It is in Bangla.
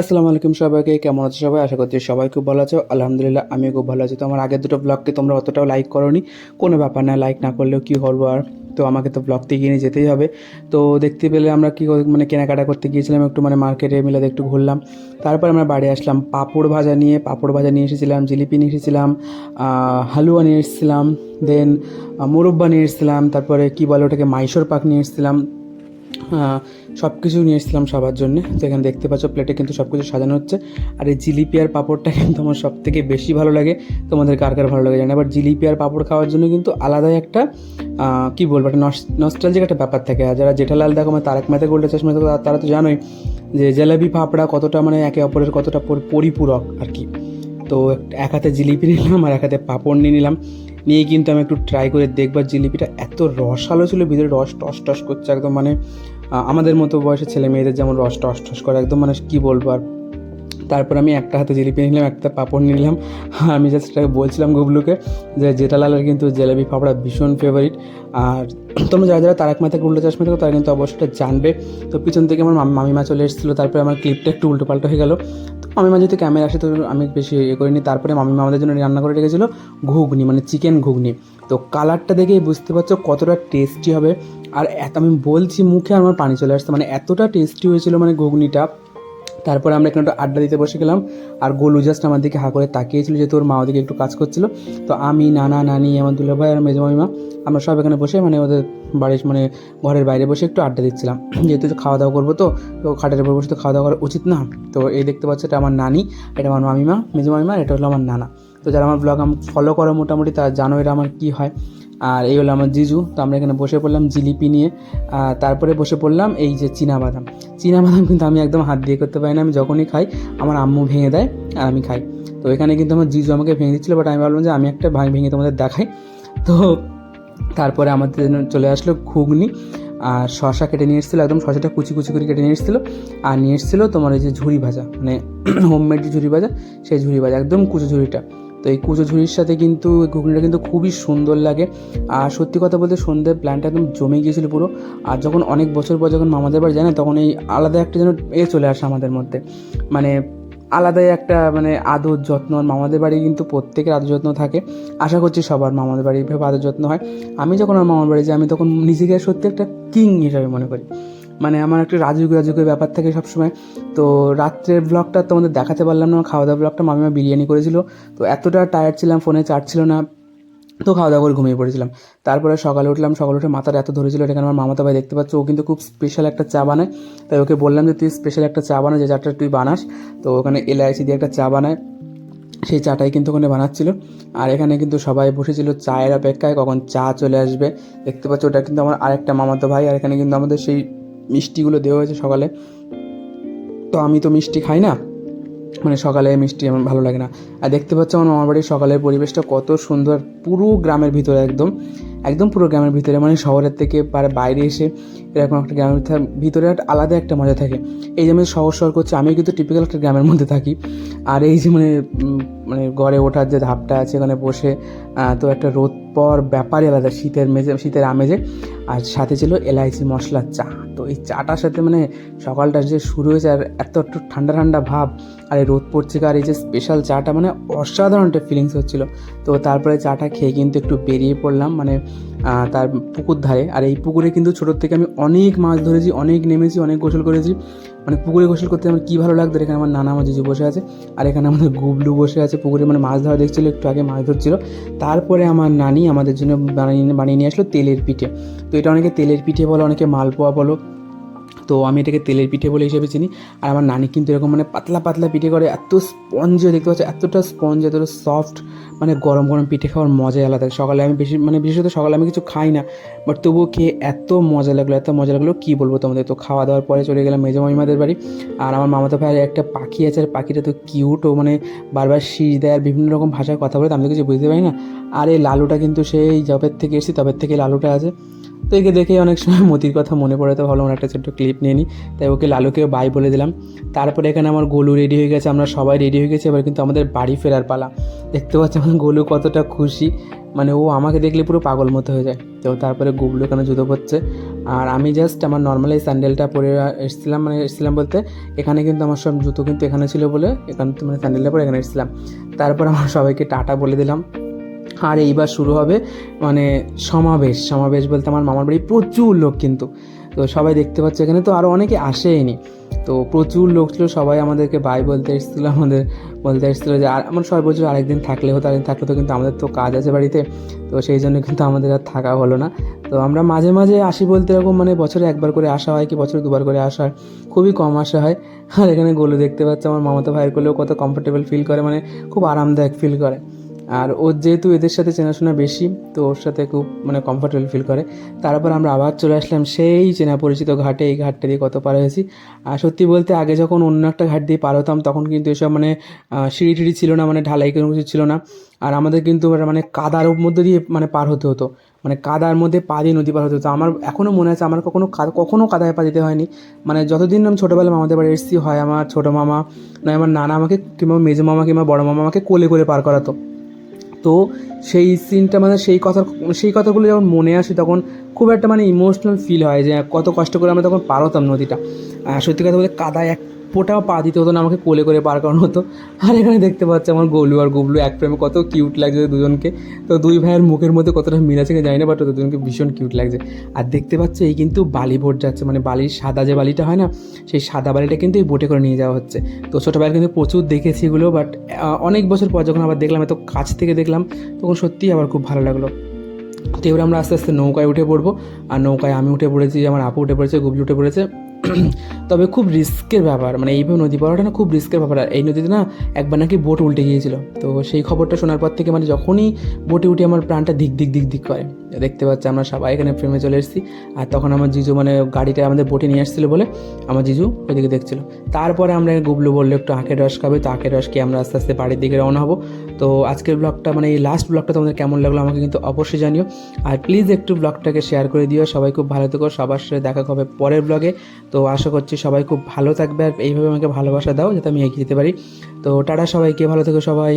আসসালামু আলাইকুম সবাইকে, কেমন আছো সবাই? আশা করছি সবাই খুব ভালো আছো। আলহামদুলিল্লাহ, আমিও খুব ভালো আছি। তো আমার আগের দুটো ব্লগকে তোমরা অতটাও লাইক করোনি। কোনো ব্যাপার না লাইক না করলেও কী করব আর? তো আমাকে তো ব্লগ থেকে নিয়ে যেতেই হবে। তো দেখতে পেলে আমরা কী মানে কেনাকাটা করতে গিয়েছিলাম, একটু মানে মার্কেটে মিলাতে একটু ঘুরলাম। তারপর আমরা বাড়ি আসলাম পাঁপড় ভাজা নিয়ে। পাঁপড় ভাজা নিয়ে এসেছিলাম, জিলিপি নিয়ে এসেছিলাম হালুয়া নিয়ে এসেছিলাম দেন মুরব্বা নিয়ে এসেছিলাম, তারপরে কী বলে ওটাকে মাইশোর পাক নিয়ে এসেছিলাম। সব কিছু নিয়ে এসেছিলাম সবার জন্য। তো এখানে দেখতে পাচ্ছ প্লেটে কিন্তু সব কিছু সাজানো হচ্ছে। আর এই জিলিপি আর পাঁপড়টা কিন্তু আমার সব থেকে বেশি ভালো লাগে। তোমাদের কার কার ভালো লাগে জানি না। এবার জিলিপি আর পাঁপড় খাওয়ার জন্য কিন্তু আলাদাই একটা কি বলব, একটা নস্টালজিক একটা ব্যাপার থাকে। আর যারা জেঠালাল দেখো মানে তারক মেহতা গোল্ডের চশমা তারা- তো জানোই যে জেলাবি ফাফড়া কতটা মানে একে অপরের কতটা পরিপূরক আর কি। তো এক হাতে জিলিপি নিলাম আর এক হাতে পাঁপড় নিয়ে নিলাম। নিয়ে কিন্তু আমি একটু ট্রাই করে দেখবার জিলিপিটা এত রসালো ছিল, ভিতরে রস টস টস করছে একদম মানে আমাদের মতো বয়সের ছেলে মেয়েদের যেমন রস টস টস করে, একদম মানে কী বলব আর তারপর আমি একটা হাতে জিলিপি নিলাম, একটা পাঁপড় নিলাম। আমি জাস্ট এটাকে বলছিলাম গুবলুকে যে জেঠালালের কিন্তু জেলেবি ফাফড়া ভীষণ ফেভারিট আর তোমরা যারা যারা তারাক মাথা উল্টো চশমা দেখো, তারা কিন্তু অবশ্যই জানবে। তো পিছন থেকে আমার মাম- মামিমা চলে এসেছিল, তারপরে আমার ক্লিপটা একটু উল্টো পাল্টা হয়ে গেল। তো মামিমা যেহেতু ক্যামেরা আসে, তো আমি বেশি ইয়ে করিনি। তারপরে মামিমা আমাদের জন্য রান্না করে রেখেছিলো ঘুগনি মানে চিকেন ঘুগনি। তো কালারটা দেখেই বুঝতে পারছ কতটা টেস্টি হবে। আর এত আমি বলছি মুখে আমার পানি চলে আসছে। মানে এতটা টেস্টি হয়েছিল মানে ঘুগনিটা। তারপরে আমরা এখানে একটু আড্ডা দিতে বসে গেলাম। আর গোলু জাস্ট আমার দিকে হা করে তাকিয়েছিল যে তোর মা ওদিকে একটু কাজ করছিল। তো আমি, নানা, নানি, আমার দুলা ভাই আর মেজো মামিমা আমরা সব এখানে বসে মানে ওদের বাড়ির মানে ঘরের বাইরে বসে একটু আড্ডা দিচ্ছিলাম। যেহেতু খাওয়া দাওয়া করব তো তো খাটের উপর বসে তো খাওয়া দাওয়া করা উচিত না। তো এই দেখতে পাচ্ছ এটা আমার নানি, এটা আমার মামিমা, মেজো মামিমা এটা হলো আমার নানা। তো যারা আমার ব্লগ আমি ফলো করো মোটামুটি তারা জানো এটা আমার কী হয়। আর এই হলো আমার জিজু। তো আমরা এখানে বসে পড়লাম জিলিপি নিয়ে। তারপরে বসে পড়লাম এই যে চীনাবাদাম। চীনাবাদাম কিন্তু আমি একদম হাত দিয়ে করতে পারি না, আমি যখনই খাই আমার আম্মু ভেঙে দেয় আর আমি খাই। তো এখানে কিন্তু আমার জিজু আমাকে ভেঙে দিচ্ছিল বাট আমি ভাবলাম যে আমি একটা ভাঙ ভেঙে তোমাদের দেখাই। তো তারপরে আমাদের চলে আসলো ঘুগনি আর শশা কেটে নিয়ে এসেছিল, একদম শশাটা কুচি কুচি করে কেটে নিয়ে এসেছিল। আর নিয়ে এসেছিল তোমার এই যে ঝুড়ি ভাজা মানে হোমমেড যে ঝুড়ি ভাজা, সেই ঝুড়ি ভাজা, একদম কুচো ঝুড়িটা। তো এই কুচো ঝুড়ির সাথে কিন্তু ঘুগনিটা কিন্তু খুবই সুন্দর লাগে। আর সত্যি কথা বলতে সন্ধ্যের প্ল্যানটা একদম জমে গিয়েছিল পুরো। আর যখন অনেক বছর পর যখন মামাদের বাড়ি যায় না, তখন এই আলাদা একটা যেন এ চলে আসে আমাদের মধ্যে। মানে আলাদাই একটা মানে আদর যত্ন। মামাদের বাড়ি কিন্তু প্রত্যেকের আদর যত্ন থাকে। আশা করছি সবার মামাদের বাড়ি ভেবে আদর যত্ন হয়। আমি যখন আমার মামার বাড়ি যাই, আমি তখন নিজেকে সত্যি একটা কিং হিসাবে মনে করি। মানে আমার একটা রাজুক রাজুকের ব্যাপার থাকে সবসময়। তো রাত্রের ব্লগটা তোমাদের দেখাতে পারলাম না খাওয়া দাওয়া ব্লগটা মামিমা বিরিয়ানি করেছিল। তো এতটা টায়ার্ড ছিলাম ফোনে চার্জ ছিল না, তো খাওয়া দাওয়া করে ঘুমিয়ে পড়েছিলাম। তারপরে সকালে উঠলাম, সকালে উঠে মাথাটা এত ধরেছিল এখানে আমার মামাতো ভাই দেখতে পাচ্ছ? ও কিন্তু খুব স্পেশাল একটা চা বানায়। তাই ওকে বললাম যে, তুই স্পেশাল একটা চা বানা, যে চাটা তুই বানাস। তো ওখানে এলাইচি দিয়ে একটা চা বানায়। সেই চাটাই কিন্তু ওখানে বানাচ্ছিল। আর এখানে কিন্তু সবাই বসেছিল চায়ের অপেক্ষায়, কখন চা চলে আসবে। দেখতে পাচ্ছ, ওটা কিন্তু আমার আরেকটা মামাতো ভাই, আর এখানে কিন্তু আমাদের সেই মিষ্টিগুলো দেওয়া হয়েছে সকালে। তো আমি তো মিষ্টি খাই না। মানে সকালে মিষ্টি আমার ভালো লাগে না। আর দেখতে পাচ্ছ আমার মামার বাড়ির সকালের পরিবেশটা কত সুন্দর, পুরো গ্রামের ভিতরে একদম একদম পুরো গ্রামের ভিতরে। মানে শহরের থেকে পারে বাইরে এসে এরকম একটা গ্রামের ভিতরে- একটা আলাদা একটা মজা থাকে। এই যে আমি শহর শহর করছি আমি কিন্তু টিপিক্যাল একটা গ্রামের মধ্যে থাকি। আর এই যে মানে মানে গড়ে ওঠার যে ধাপটা আছে ওখানে বসে তো একটা রোদ পর ব্যাপারই আলাদা, শীতের মেজে শীতের আমেজে। আর সাথে ছিল এলাইচি মশলার চা। তো এই চাটার সাথে মানে সকালটা যে শুরু হয়েছে আর এত একটু ঠান্ডা ঠান্ডা ভাব, আর এই রোদ পড়ছে আর এই যে স্পেশাল চাটা মানে অসাধারণ একটা ফিলিংস হচ্ছিল। তো তারপরে চাটা খেয়ে কিন্তু একটু বেরিয়ে পড়লাম মানে তার পুকুর ধারে। আর এই পুকুরে কিন্তু ছোটোর থেকে আমি অনেক মাছ ধরেছি, অনেক নেমেছি, অনেক গোসল করেছি। মানে পুকুরে গোসল করতে আমার কী ভালো লাগতো, এখানে আমার নানা জিজু বসে আছে, আর এখানে আমাদের গুবলু বসে আছে পুকুরে। মানে মাছ ধরা দেখছিল, একটু আগে মাছ ধরছিল। তারপরে আমার নানি আমাদের জন্য বানিয়ে বানিয়ে নিয়ে আসলো তেলের পিঠে। তো এটা অনেকে তেলের পিঠে বলো, অনেকে মালপোয়া বলো। তো আমি এটাকে তেলের পিঠে বলে হিসেবে চিনি। আর আমার নানি কিন্তু এরকম মানে পাতলা পাতলা পিঠে করে, এত স্পঞ্জও দেখতে পাচ্ছি, এতটা স্পঞ্জ এতটা সফট মানে গরম গরম পিঠে খাওয়ার মজাই আলাদা। সকালে আমি বেশি মানে বিশেষত সকালে আমি কিছু খাই না বাট তবুও খেয়ে এত মজা লাগল, এত মজা লাগল, কী বলব তোমাদের? তো খাওয়া দাওয়ার পরে চলে গেলাম মেজো মামিমাদের বাড়ি। আর আমার মামাতো ভাইয়ের একটা পাখি আছে, আর পাখিটা তো কিউট ও মানে বারবার শীষ দেয় আর বিভিন্ন রকম ভাষায় কথা বলে আমি তো কিছু বুঝতে পারি না। আর এই লালুটা কিন্তু সেই জবের থেকে এসেছি, তবের থেকে লালুটা আছে। তো একে দেখে অনেক সময় মতির কথা মনে পড়ে, তো ভালো একটা ছোট্ট ক্লিপ নিয়ে নিই তাই ওকে লালুকেও বাই বলে দিলাম। তারপরে এখানে আমার গোলু রেডি হয়ে গেছে, আমরা সবাই রেডি হয়ে গেছি, এবার কিন্তু আমাদের বাড়ি ফেরার পালা। দেখতে পাচ্ছি আমার গোলু কতটা খুশি। মানে ও আমাকে দেখলে পুরো পাগল মতো হয়ে যায়। তো তারপরে গুবলু এখানে জুতো পড়ছে আর আমি জাস্ট আমার নর্মাল এই স্যান্ডেলটা পরে এসেছিলাম মানে এসেছিলাম বলতে, এখানে কিন্তু আমার সব জুতো কিন্তু এখানে ছিল বলে এখানে মানে স্যান্ডেলটা পরে এখানে এসেছিলাম। তারপর আমার সবাইকে টাটা বলে দিলাম। আর এইবার শুরু হবে মানে সমাবেশ। সমাবেশ বলতে আমার মামার বাড়ি প্রচুর লোক কিন্তু। তো সবাই দেখতে পাচ্ছে এখানে তো আরও অনেকে আসেনি তো প্রচুর লোক ছিল, সবাই আমাদেরকে বাই বলতে এসেছিল, আমাদের বলতে এসেছিল যে আর আমার সবাই বলছিল আরেকদিন থাকলে হতো, আরেকদিন থাকলে তো কিন্তু আমাদের তো কাজ আছে বাড়িতে। তো সেই জন্য কিন্তু আমাদের আর থাকা হলো না। তো আমরা মাঝে মাঝে আসি বলতে এরকম মানে বছরে একবার করে আসা হয় কি বছরে দুবার করে আসা হয়। খুবই কম আসা হয়। আর এখানে গোলু দেখতে পাচ্ছে, আমার মামাতো ভাইয়ের করলেও কত কমফোর্টেবল ফিল করে মানে খুব আরামদায়ক ফিল করে। আর ওর যেহেতু এদের সাথে চেনাশোনা বেশি, তো ওর সাথে খুব মানে কমফোর্টেবল ফিল করে। তারপর আমরা আবার চলে আসলাম সেই চেনা পরিচিত ঘাটে, এই ঘাটটা দিয়ে কত পার হয়েছি। আর সত্যি বলতে, আগে যখন অন্য একটা ঘাট দিয়ে পার হতাম, তখন কিন্তু এসব মানে সিঁড়ি টিড়ি ছিল না মানে ঢালাই কোনো কিছু ছিল না। আর আমাদের কিন্তু মানে কাদার মধ্যে দিয়ে মানে পার হতে হতো। মানে কাদার মধ্যে পা দিয়ে নদী পার হতে হতো। আমার এখনও মনে আছে, আমার কখনো কাদা কখনো কাদায় পা দিতে হয়নি। মানে যতদিন আমি ছোটোবেলায় মামাদের বাড়ি এসেছি হয়, আমার ছোটো মামা নয় আমার নানা আমাকে কিংবা মেজো মামা কিংবা বড় মামা আমাকে কোলে কোলে পার করাতো। তো সেই সিনটা মানে সেই কথা সেই কথাগুলো যখন মনে আসে তখন খুব একটা মানে ইমোশনাল ফিল হয় যে কত কষ্ট করে আমরা তখন পার হতাম নদীটা। সত্যি কথা বলতে কাদায় এক ফোটাও পা দিতে হতো না, আমাকে কোলে করে পার করানো হতো। আর এখানে দেখতে পাচ্ছি আমার গোলু আর গুবলু এক প্রেমে কত কিউট লাগছে দুজনকে। তো দুই ভাইয়ের মুখের মধ্যে কতটা মিল আছে জানি না বাট দুজনকে ভীষণ কিউট লাগছে। আর দেখতে পাচ্ছ এই কিন্তু বালি বোট যাচ্ছে মানে বালির সাদা যে বালিটা হয় না, সেই সাদা বালিটা কিন্তু এই বোটে করে নিয়ে যাওয়া হচ্ছে। তো ছোটোবেলায় কিন্তু প্রচুর দেখেছি এগুলো বাট অনেক বছর পর যখন আবার দেখলাম, এত কাছ থেকে দেখলাম, তখন সত্যিই আমার খুব ভালো লাগল। তো এবার আমরা আস্তে আস্তে নৌকায় উঠে পড়ব। আর নৌকায় আমি উঠে পড়েছি, আমার আপু উঠে পড়েছে, গুবলি উঠে পড়েছে। তবে খুব রিস্কের ব্যাপার মানে এইভাবে নদী পাড়াটা না খুব রিস্কের ব্যাপার। আর এই নদীতে না একবার নাকি বোট উল্টে গিয়েছিল। তো সেই খবরটা শোনার পর থেকে মানে যখনই বোটে উঠে আমার প্রাণটা দিক দিক দিক দিক করে। দেখতে পাচ্ছি আমরা সবাই এখানে ফ্রেমে চলে এসেছি। আর তখন আমার জিজু মানে গাড়িটা আমাদের বোটে নিয়ে আসছিল বলে আমার জিজু ওইদিকে দেখছিল। তারপরে আমরা গুবলু বলল, একটু আখের রস খাবে, তো আখের রস খেয়ে আমরা আস্তে আস্তে বাড়ির দিকে রওনা হব। তো আজকের ব্লগটা মানে এই লাস্ট ব্লগটা তোমাদের কেমন লাগল আমাকে কিন্তু অবশ্যই জানিও। আর প্লিজ একটু ব্লগটাকে শেয়ার করে দিও। সবাই খুব ভালো থেকো। সবার সাথে দেখা হবে পরের ব্লগে তো আশা করছি সবাই খুব ভালো থাকবে আর এইভাবে আমাকে ভালোবাসা দাও যাতে আমি এগিয়ে যেতে পারি। তো টাটা সবাইকে, ভালো থেকো সবাই।